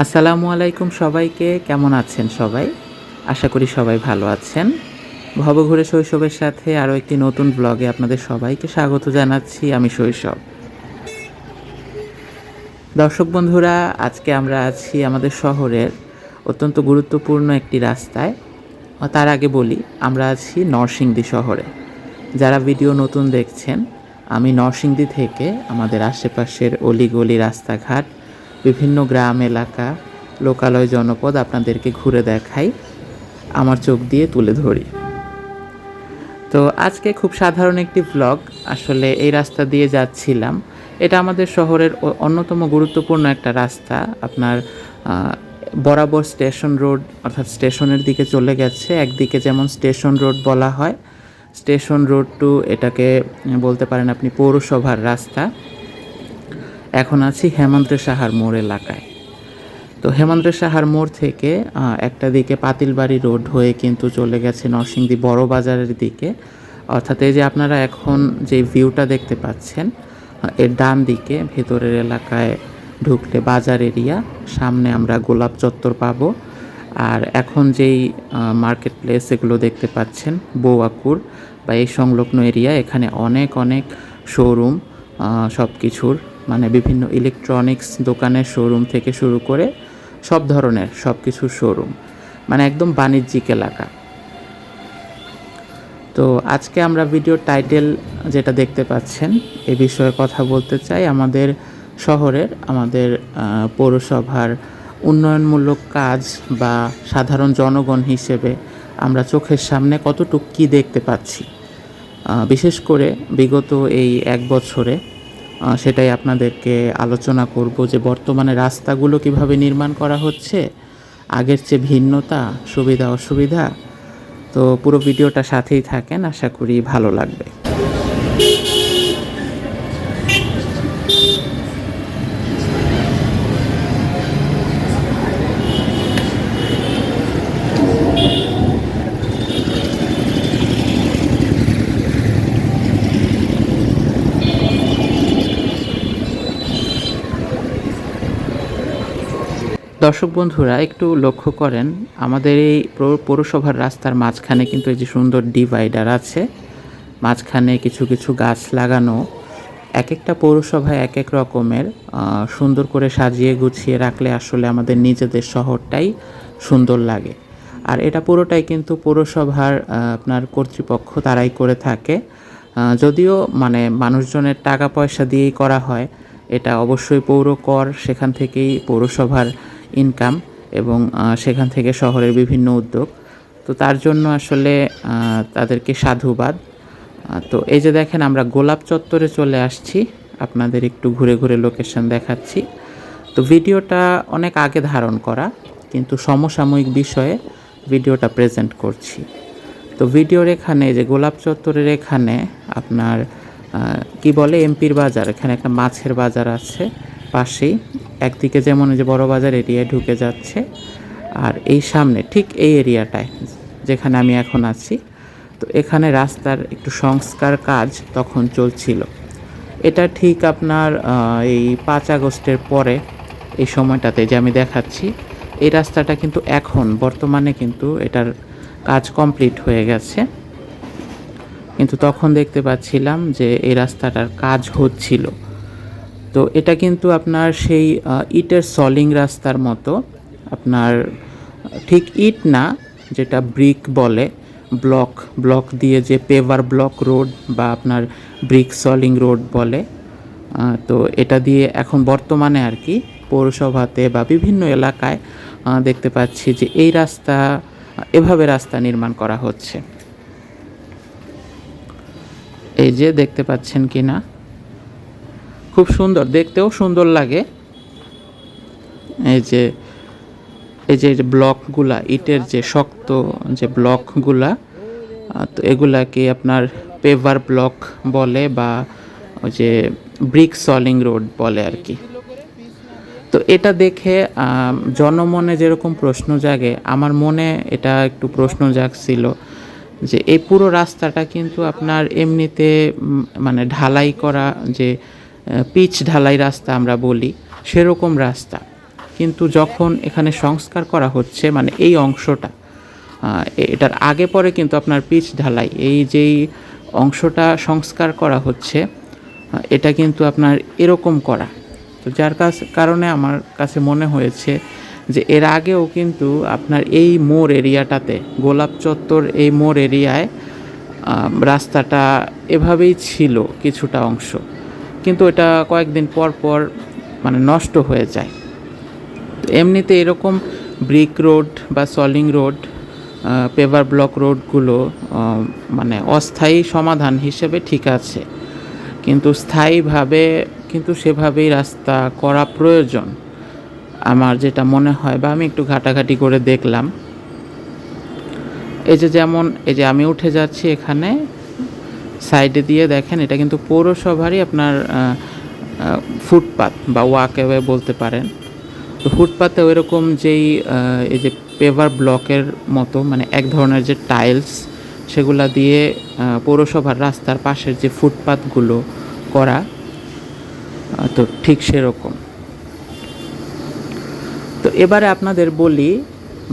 আসসালামু আলাইকুম সবাইকে, কেমন আছেন সবাই? আশা করি সবাই ভালো আছেন। ভবঘুরে শৈশবের সাথে আরও একটি নতুন ব্লগে আপনাদের সবাইকে স্বাগত জানাচ্ছি, আমি শৈশব। দর্শক বন্ধুরা, আজকে আমরা আছি আমাদের শহরের অত্যন্ত গুরুত্বপূর্ণ একটি রাস্তায়। তার আগে বলি, আমরা আছি নরসিংদী শহরে। যারা ভিডিও নতুন দেখছেন, আমি নরসিংদী থেকে আমাদের আশেপাশের অলিগলি রাস্তাঘাট বিভিন্ন গ্রাম, এলাকা, লোকালয় জনপদ আপনাদেরকে ঘুরে দেখাই, আমার চোখ দিয়ে তুলে ধরি। তো আজকে খুব সাধারণ একটি ব্লগ আসলে এই রাস্তা দিয়ে যাচ্ছিলাম। এটা আমাদের শহরের অন্যতম গুরুত্বপূর্ণ একটা রাস্তা। আপনার বরাবর স্টেশন রোড, অর্থাৎ স্টেশনের দিকে চলে গেছে। একদিকে যেমন স্টেশন রোড বলা হয়, স্টেশন রোড টু এটাকে বলতে পারেন আপনি পৌরসভার রাস্তা। এখন আছি হেমন্ত্র সাহার মোড় এলাকায়। তো হেমন্ত্র সাহার মোড় থেকে একটা দিকে পাতিলবাড়ি রোড হয়ে কিন্তু চলে গেছে নরসিংদী বড় বাজারের দিকে। অর্থাৎ এই যে আপনারা এখন যে ভিউটা দেখতে পাচ্ছেন এর ডান দিকে ভেতরের এলাকায় ঢুকলে বাজার এরিয়া, সামনে আমরা গোলাপ চত্বর পাবো। আর এখন যেই মার্কেট প্লেস এগুলো দেখতে পাচ্ছেন, বৌয়াকুর বা এই সংলগ্ন এরিয়া, এখানে অনেক অনেক শোরুম সব কিছুর মানে বিভিন্ন ইলেকট্রনিক্স দোকানের শোরুম থেকে শুরু করে সব ধরনের সব কিছুর শোরুম মানে একদম বাণিজ্যিক এলাকা। তো আজকে আমরা ভিডিও টাইটেল যেটা দেখতে পাচ্ছেন, এ বিষয়ে কথা বলতে চাই আমাদের শহরের, আমাদের পৌরসভার উন্নয়নমূলক কাজ বা সাধারণ জনগণ হিসেবে আমরা চোখের সামনে কতটুকু কী দেখতে পাচ্ছি। বিশেষ করে বিগত এই এক বছরে সেটাই আপনাদেরকে আলোচনা করব যে বর্তমানে রাস্তাগুলো কীভাবে নির্মাণ করা হচ্ছে, আগের চেয়ে ভিন্নতা, সুবিধা, অসুবিধা। তো পুরো ভিডিওটা সাথেই থাকেন, আশা করি ভালো লাগবে। দর্শক বন্ধুরা, একটু লক্ষ্য করেন, আমাদের এই পৌরসভার রাস্তার মাঝখানে কিন্তু এই যে সুন্দর ডিভাইডার আছে, মাঝখানে কিছু কিছু গাছ লাগানো এক একটা পৌরসভায় এক এক রকমের সুন্দর করে সাজিয়ে গুছিয়ে রাখলে আসলে আমাদের নিজেদের শহরটাই সুন্দর লাগে। আর এটা পুরোটাই কিন্তু পৌরসভার আপনার কর্তৃপক্ষ তারাই করে থাকে। যদিও মানে মানুষজনের টাকা পয়সা দিয়েই করা হয়, এটা অবশ্যই পৌর কর সেখান থেকেই পৌরসভার ইনকাম এবং সেখান থেকে শহরের বিভিন্ন উদ্যোগ। তো তার জন্য আসলে তাদেরকে সাধুবাদ। তো এই যে দেখেন আমরা গোলাপ চত্বরে চলে আসছি। আপনাদের একটু ঘুরে ঘুরে লোকেশন দেখাচ্ছি। তো ভিডিওটা অনেক আগে ধারণ করা, কিন্তু সমসাময়িক বিষয়ে ভিডিওটা প্রেজেন্ট করছি। তো ভিডিওর এখানে যে গোলাপ চত্বরের এখানে আপনার কি বলে, এমপির বাজার। এখানে একটা মাছের বাজার আছে। পাশেই। একদিকে যেমন যে বড় বাজার, এরিয়ায় ঢুকে যাচ্ছে। আর এই সামনে, ঠিক এই এরিয়াটায় যেখানে আমি এখন আছি, তো এখানে রাস্তার একটু সংস্কার কাজ তখন চলছিল। এটা ঠিক আপনার এই পাঁচ আগস্টের পরে, এই সময়টাতে যে আমি দেখাচ্ছি, এই রাস্তাটা কিন্তু এখন, বর্তমানে কিন্তু এটার কাজ কমপ্লিট হয়ে গেছে। কিন্তু তখন দেখতে পাচ্ছিলাম যে এই রাস্তাটার কাজ হচ্ছিল। তো এটা কিন্তু আপনার সেই ইটের সলিং রাস্তার মতো। আপনার ঠিক ইট না, যেটা ব্রিক বলে, ব্লক ব্লক দিয়ে যে পেভার ব্লক রোড বা আপনার ব্রিক সলিং রোড বলে। তো এটা দিয়ে এখন বর্তমানে আর কি পৌরসভাতে বা বিভিন্ন এলাকায় দেখতে পাচ্ছি যে এই রাস্তা, এভাবে রাস্তা নির্মাণ করা হচ্ছে। এই যে দেখতে পাচ্ছেন কি না খুব সুন্দর, দেখতেও সুন্দর লাগে। এই যে এই যে ব্লকগুলা, ইটের যে শক্ত যে ব্লকগুলা তো এগুলাকে আপনার পেভার ব্লক বলে বা ওই যে ব্রিক সলিং রোড বলে আর কি। তো এটা দেখে জনমনে যেরকম প্রশ্ন জাগে, আমার মনে এটা একটু প্রশ্ন জাগছিল যে, এই পুরো রাস্তাটা কিন্তু আপনার এমনিতে মানে ঢালাই করা যে পিচ ঢালাই রাস্তা আমরা বলি, সেরকম রাস্তা। কিন্তু যখন এখানে সংস্কার করা হচ্ছে মানে এই অংশটা এটার আগে পরে কিন্তু আপনার পিচ ঢালাই, এই যেই অংশটা সংস্কার করা হচ্ছে এটা কিন্তু আপনার এরকম করা। তো যার কাছ, কারণে আমার কাছে মনে হয়েছে যে এর আগেও কিন্তু আপনার এই মোর এরিয়াটাতে, গোলাপ চত্বর এই মোর এরিয়ায় রাস্তাটা এভাবেই ছিল কিছুটা অংশ। কিন্তু এটা কয়েকদিন পর পর মানে নষ্ট হয়ে যায়। এমনিতে এরকম ব্রিক রোড বা সলিং রোড পেভার ব্লক রোডগুলো মানে অস্থায়ী সমাধান হিসেবে ঠিক আছে। কিন্তু স্থায়ীভাবে, কিন্তু সেভাবেই রাস্তা করা প্রয়োজন। আমার যেটা মনে হয়, বা আমি একটু ঘাটাঘাটি করে দেখলাম। এই যে যেমন, এই যে আমি উঠে যাচ্ছি এখানে সাইডে দিয়ে দেখেন, এটা কিন্তু পৌরসভারই আপনার ফুটপাত বা ওয়াকওয়ে বলতে পারেন। তো ফুটপাতে ওইরকম যেই এই যে পেভার ব্লকের মতো মানে এক ধরনের যে টাইলস, সেগুলা দিয়ে পৌরসভার রাস্তার পাশের যে ফুটপাতগুলো করা তো ঠিক সেরকম। তো এবারে আপনাদের বলি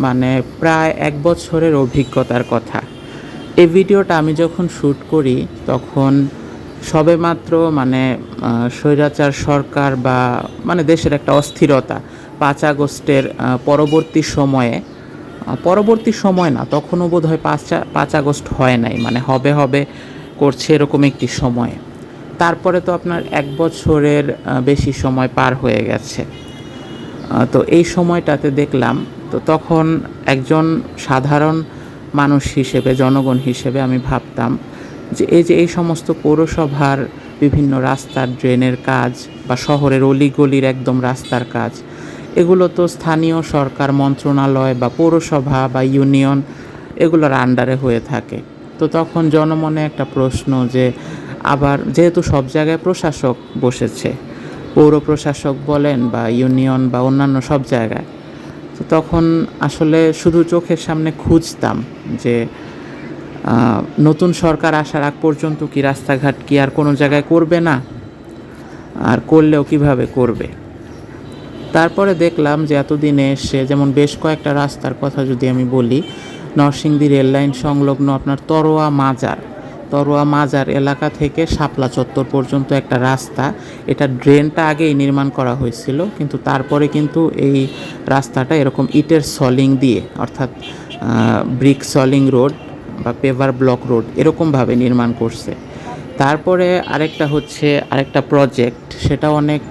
মানে প্রায় এক বছরের অভিজ্ঞতার কথা। এই ভিডিওটা আমি যখন শ্যুট করি, তখন সবেমাত্র মানে স্বৈরাচার সরকার বা মানে দেশের একটা অস্থিরতা পাঁচ আগস্টের পরবর্তী সময়ে পরবর্তী সময় না, তখনও বোধ হয় পাঁচ পাঁচ আগস্ট হয় নাই মানে হবে হবে করছে এরকম একটি সময়ে। তারপরে তো আপনার এক বছরের বেশি সময় পার হয়ে গেছে। তো এই সময়টাতে দেখলাম, তো তখন একজন সাধারণ মানুষ হিসেবে, জনগণ হিসেবে আমি ভাবতাম যে এই যে এই সমস্ত পৌরসভার বিভিন্ন রাস্তার ড্রেনের কাজ বা শহরের অলিগলির একদম রাস্তার কাজ, এগুলো তো স্থানীয় সরকার, মন্ত্রণালয় বা পৌরসভা বা ইউনিয়ন এগুলোর আন্ডারে হয়ে থাকে। তো তখন জনমনে একটা প্রশ্ন যে আবার যেহেতু সব জায়গায় প্রশাসক বসেছে, পৌর প্রশাসক বলেন বা ইউনিয়ন বা অন্যান্য সব জায়গায় তো তখন আসলে শুধু চোখের সামনে খুঁজতাম যে নতুন সরকার আসার আগ পর্যন্ত কি রাস্তাঘাট কি আর কোনো জায়গায় করবে না? আর করলেও কীভাবে করবে? তারপরে দেখলাম যে এতদিনে এসে যেমন বেশ কয়েকটা রাস্তার কথা যদি আমি বলি, নরসিংদী রেললাইন সংলগ্ন আপনার তরোয়া মাজার। তরোয়া মাজার এলাকা থেকে শাপলা চত্বর পর্যন্ত একটা রাস্তা। এটা ড্রেনটা আগেই নির্মাণ করা হয়েছিল, কিন্তু তারপরে কিন্তু এই রাস্তাটা এরকম ইটের সলিং দিয়ে, অর্থাৎ ব্রিক সলিং রোড বা পেভার ব্লক রোড এরকমভাবে নির্মাণ করছে। তারপরে আরেকটা হচ্ছে, আরেকটা প্রজেক্ট সেটা অনেক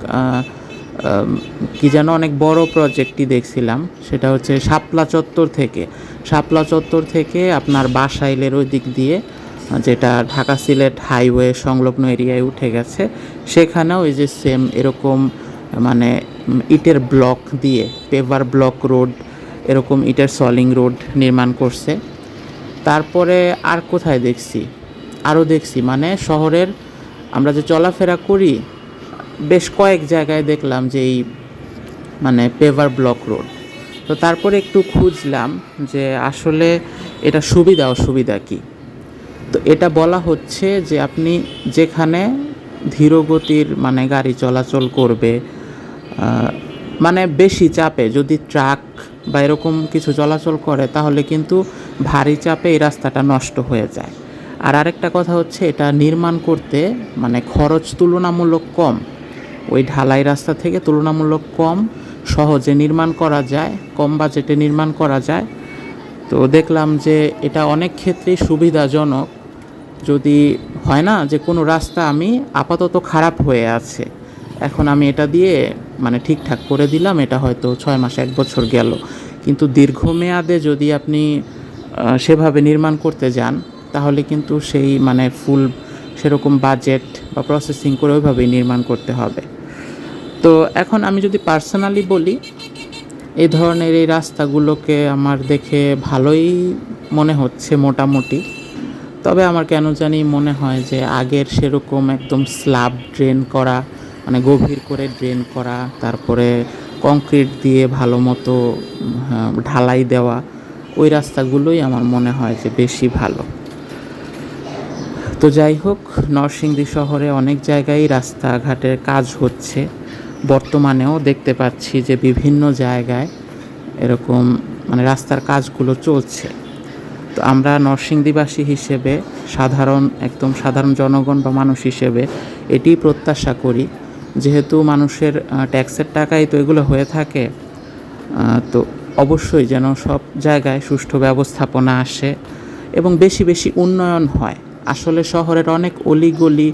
কি যেন অনেক বড় প্রজেক্টই দেখছিলাম, সেটা হচ্ছে শাপলা চত্বর থেকে। শাপলা চত্বর থেকে আপনার বাসাইলের ওই দিক দিয়ে যেটা ঢাকা সিলেট হাইওয়ে সংলগ্ন এরিয়ায় উঠে গেছে, সেখানেও এই যে সেম এরকম মানে ইটের ব্লক দিয়ে পেভার ব্লক রোড এরকম ইটের সলিং রোড নির্মাণ করছে। তারপরে আর কোথায় দেখছি? আরও দেখছি মানে শহরের, আমরা যে চলাফেরা করি, বেশ কয়েক জায়গায় দেখলাম যে এই মানে পেভার ব্লক রোড তো তারপরে একটু খুঁজলাম যে আসলে এটা সুবিধা, অসুবিধা কী? তো এটা বলা হচ্ছে যে আপনি যেখানে ধীরগতির মানে গাড়ি চলাচল করবে মানে বেশি চাপে যদি ট্রাক বা এরকম কিছু চলাচল করে তাহলে কিন্তু ভারী চাপে এই রাস্তাটা নষ্ট হয়ে যায়। আর আরেকটা কথা হচ্ছে এটা নির্মাণ করতে মানে খরচ তুলনামূলক কম। ওই ঢালাই রাস্তা থেকে তুলনামূলক কম, সহজে নির্মাণ করা যায়, কম বাজেটে নির্মাণ করা যায়। তো দেখলাম যে এটা অনেক ক্ষেত্রেই সুবিধাজনক। যদি হয় না যে কোনো রাস্তা আমি আপাতত খারাপ হয়ে আছে, এখন আমি এটা দিয়ে মানে ঠিকঠাক করে দিলাম, এটা হয়তো ছয় মাস, এক বছর গেল। কিন্তু দীর্ঘমেয়াদে যদি আপনি সেভাবে নির্মাণ করতে যান, তাহলে কিন্তু সেই মানে ফুল সেরকম বাজেট বা প্রসেসিং করে ওইভাবেই নির্মাণ করতে হবে। তো এখন আমি যদি পার্সোনালি বলি, এই ধরনের এই রাস্তাগুলোকে আমার দেখে ভালোই মনে হচ্ছে মোটামুটি। তবে আমার কেন জানি মনে হয় যে আগের সেরকম একদম স্ল্যাব ড্রেন করা মানে গভীর করে ড্রেন করা তারপরে কংক্রিট দিয়ে ভালো মতো হ্যাঁ, ঢালাই দেওয়া ওই রাস্তাগুলোই আমার মনে হয় যে বেশি ভালো। তো যাই হোক নরসিংদী শহরে অনেক জায়গায় রাস্তাঘাটের কাজ হচ্ছে। বর্তমানেও দেখতে পাচ্ছি যে বিভিন্ন জায়গায় এরকম মানে রাস্তার কাজগুলো চলছে। তো আমরা নরসিংদীবাসী হিসেবে সাধারণ, একদম সাধারণ জনগণ বা মানুষ হিসেবে এটি প্রত্যাশা করি। যেহেতু মানুষের ট্যাক্সের টাকাই তো এগুলো হয়ে থাকে তো অবশ্যই যেন সব জায়গায় সুষ্ঠু ব্যবস্থাপনা আসে এবং বেশি বেশি উন্নয়ন হয়। আসলে শহরের অনেক অলিগলি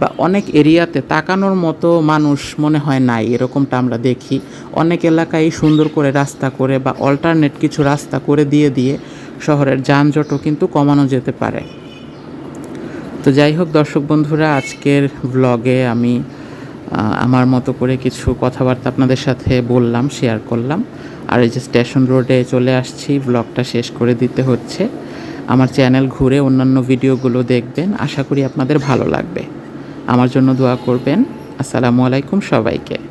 বা অনেক এরিয়াতে তাকানোর মতো মানুষ মনে হয় নাই, এরকমটা আমরা দেখি। অনেক এলাকায় সুন্দর করে রাস্তা করে বা অল্টারনেট কিছু রাস্তা করে দিয়ে দিয়ে শহরের যানজটও কিন্তু কমানো যেতে পারে। তো যাই হোক দর্শক বন্ধুরা, আজকের ব্লগে আমি আমার মতো করে কিছু কথাবার্তা আপনাদের সাথে বললাম শেয়ার করলাম। আর এই যে স্টেশন রোডে চলে আসছি ব্লগটা শেষ করে দিতে হচ্ছে। আমার চ্যানেল ঘুরে অন্যান্য ভিডিওগুলো দেখবেন, আশা করি আপনাদের ভালো লাগবে। আমার জন্য দোয়া করবেন। আসসালামু আলাইকুম সবাইকে।